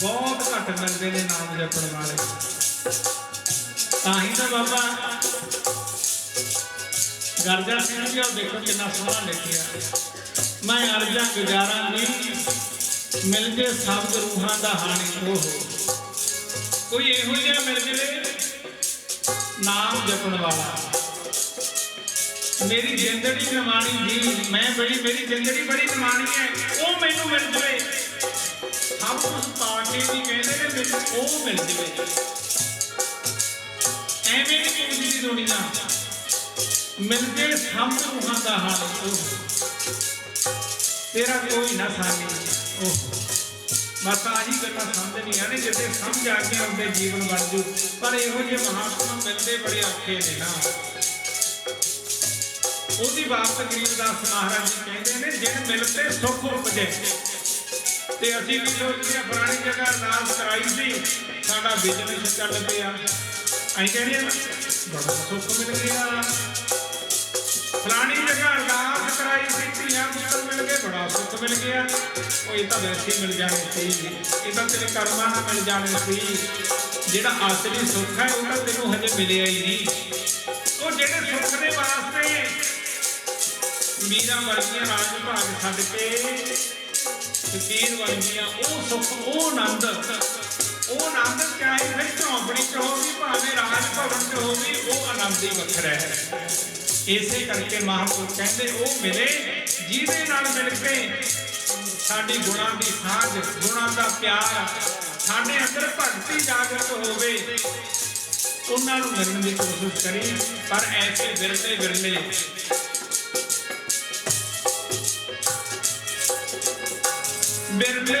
ਬਹੁਤ ਘੱਟ ਮਿਲਦੇ ਨੇ ਨਾਮ ਜਪਣ ਵਾਲੇ। ਤਾਂ ਹੀ ਤਾਂ ਬਾਬਾ ਗਰਜਾ ਸਿੰਘ ਜੀ ਉਹ ਦੇਖੋ ਕਿੰਨਾ ਸੋਹਣਾ ਲਿਖਿਆ। ਮੈਂ ਅਰਜਾਂ ਗੁਜ਼ਾਰਾਂ ਨਹੀਂ। ਮਿਲ ਜੇ ਸਬਦ ਰੂਹਾਂ ਦਾ ਹਾਣੀ ਉਹ ਕੋਈ ਇਹੋ ਜਿਹਾ ਮਿਲ ਜਵੇ, ਨਾਮ ਜਪਣ ਵਾਲਾ। ਮੇਰੀ ਜ਼ਿੰਦੜੀ ਨਿਮਾਣੀ ਜੀ, ਮੈਂ ਬੜੀ, ਮੇਰੀ ਜ਼ਿੰਦੜੀ ਬੜੀ ਨਿਮਾਣੀ ਹੈ, ਉਹ ਮੈਨੂੰ ਮਿਲ ਜਵੇ। ਸਭ ਕੁਝ ਪਾ ਕੇ ਵੀ ਕਹਿੰਦੇ ਨੇ, ਮੈਨੂੰ ਉਹ ਮਿਲ ਜਵੇ। ਐਵੇਂ ਨਹੀਂ ਪੁੱਛਦੀ ਦੁਨੀਆ। ਮਿਲ ਸਭ ਰੂਹਾਂ ਦਾ ਹਾਲ ਤੇਰਾ ਕੋਈ ਨਾ ਸਾਨੀ ਬਸ ਆਹੀ ਗੱਲਾਂ ਸਮਝ ਨਹੀਂ ਆਣੇ ਜਿੱਤੇ ਸਮਝ ਆ ਕੇ ਉਹਦੇ ਜੀਵਨ ਬਣ ਜੂ। ਪਰ ਇਹੋ ਜਿਹੇ ਮਹਾਤਮਾ ਮਿਲਦੇ ਬੜੇ ਔਖੇ ਨੇ ਨਾ। ਉਹਦੀ ਬਾਤ ਗਰੀਬਦਾਸ ਮਹਾਰਾਜ ਜੀ ਕਹਿੰਦੇ ਨੇ, ਜਿਨ ਮਿਲਤੇ, ਸੁਖ ਉਪਜੇ। ਤੇ ਅਸੀਂ ਵੀ ਸੋਚਦੇ ਹਾਂ ਪੁਰਾਣੀ ਜਗ੍ਹਾ ਅਰਦਾਸ ਕਰਾਈ ਸੀ, ਸਾਡਾ ਬਿਜ਼ਨਸ ਚੱਲ ਪਿਆ। ਅਸੀਂ ਕਹਿੰਦੇ ਹਾਂ, ਬੜਾ ਸੁੱਖ ਮਿਲ ਗਿਆ। ਫਲਾਣੀ ਜਗ੍ਹਾ ਅਰਦਾਸ ਕਰਾਈ ਸੀ ਧੀਆਂ ਮਿਲ ਗਿਆ। ਉਹ ਇਹ ਤਾਂ ਵੈਸੇ ਹੀ ਮਿਲ ਜਾਣੇ ਸੀ। ਇਹ ਤਾਂ ਤੇਰੇ ਕਰਮਾਂ ਨਾਲ ਮਿਲ ਜਾਣੇ ਸੀ। ਜਿਹੜਾ ਅਸਲੀ ਸੁੱਖ ਹੈ, ਉਹ ਤਾਂ ਤੈਨੂੰ ਹਜੇ ਮਿਲਿਆ ਹੀ ਨਹੀਂ। ਉਹ ਜਿਹੜੇ ਸੁੱਖ ਦੇ ਵਾਸਤੇ ਮੀਰਾ ਵਰਗੀਆਂ ਰਾਜ ਭਾਗ ਛੱਡ ਕੇ ਫਕੀਰ ਵਰਗੀਆਂ, ਉਹ ਸੁੱਖ, ਉਹ ਆਨੰਦ ਉਹ ਆਨੰਦ ਚਾਹੇ ਫਿਰ ਝੌਂਪੜੀ ਚ ਹੋਵੇ, ਭਾਵੇਂ ਰਾਜ ਭਵਨ ਚ ਹੋਵੇ, ਉਹ ਆਨੰਦ ਹੀ ਵੱਖਰਾ ਹੈ। ਇਸੇ ਕਰਕੇ ਮਹਾਂਪੁਰਖ ਕਹਿੰਦੇ, ਉਹ ਮਿਲੇ, ਜਿਹਦੇ ਨਾਲ ਮਿਲ ਕੇ ਸਾਡੀ ਗੁਣਾਂ ਦੀ ਸਾਂਝ, ਗੁਣਾਂ ਦਾ ਪਿਆਰ, ਸਾਡੇ ਅੰਦਰ ਭਗਤੀ ਜਾਗਰਤ ਹੋਵੇ, ਉਹਨਾਂ ਨੂੰ ਮਿਲਣ ਦੀ ਕੋਸ਼ਿਸ਼ ਕਰੀ, ਪਰ ਐਸੇ ਵਿਰਲੇ ਵਿਰਲੇ ਬਿਰਲੇ